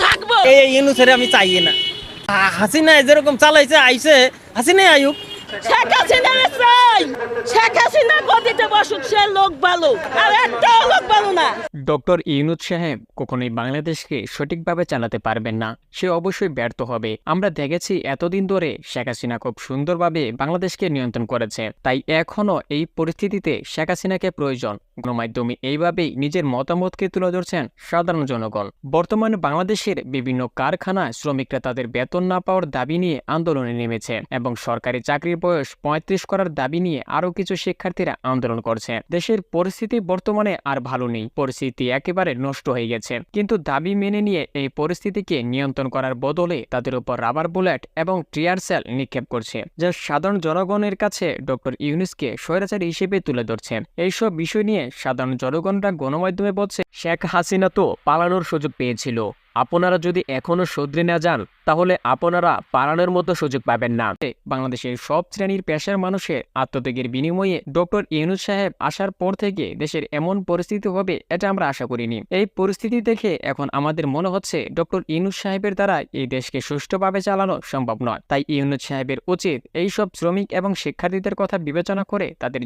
থাকব। আমি চাই না। হাসিনা যেরকম চালাইছে আইছে হাসিনা আয়ুক। শেখ ডক্টর ইউনুস সাহেব কখনোই বাংলাদেশকে সঠিকভাবে চালাতে পারবেন না, সে অবশ্যই ব্যর্থ হবে। আমরা দেখেছি এতদিন ধরে শেখ হাসিনা খুব সুন্দরভাবে বাংলাদেশকে নিয়ন্ত্রণ করেছে, তাই এখনও এই পরিস্থিতিতে শেখ হাসিনাকে প্রয়োজন। গণমাধ্যমে এইভাবেই নিজের মতামতকে তুলে ধরছেন সাধারণ জনগণ। বর্তমানে বাংলাদেশের বিভিন্ন কারখানায় শ্রমিকরা তাদের বেতন না পাওয়ার দাবি নিয়ে আন্দোলনে নেমেছে, এবং সরকারি চাকরির বয়স পঁয়ত্রিশ করার দাবি নিয়ে আরও কিছু শিক্ষার্থীরা আন্দোলন করছে। দেশের পরিস্থিতি বর্তমানে আর ভালো নেই। পরিস্থিতি একেবারে নষ্ট হয়ে গেছে। কিন্তু দাবি মেনে নিয়ে এই পরিস্থিতিকে নিয়ন্ত্রণ করার বদলে তাদের উপর রাবার বুলেট এবং টিয়ার সেল নিক্ষেপ করছে, যা সাধারণ জনগণের কাছে ডক্টর ইউনুসকে স্বৈরাচারী হিসেবে তুলে ধরছে। এইসব বিষয় নিয়ে সাধারণ জনগণরা গণমাধ্যমে বলছে, শেখ হাসিনা তো পালানোর সুযোগ পেয়েছিল। আপনারা যদি এখনও শুধরে না যান, তাহলে আপনারা পালানোর মতো সুযোগ পাবেন না। বাংলাদেশের সব শ্রেণির পেশার মানুষের আত্মত্যাগের বিনিময়ে ডক্টর ইউনুস সাহেব আসার পর থেকে দেশের এমন পরিস্থিতি হবে এটা আমরা আশা করিনি। এই পরিস্থিতি দেখে এখন আমাদের মনে হচ্ছে ডক্টর ইউনুস সাহেবের দ্বারা এই দেশকে সুষ্ঠুভাবে চালানো সম্ভব নয়। তাই ইউনুস সাহেবের উচিত এইসব শ্রমিক এবং শিক্ষার্থীদের কথা বিবেচনা করে তাদের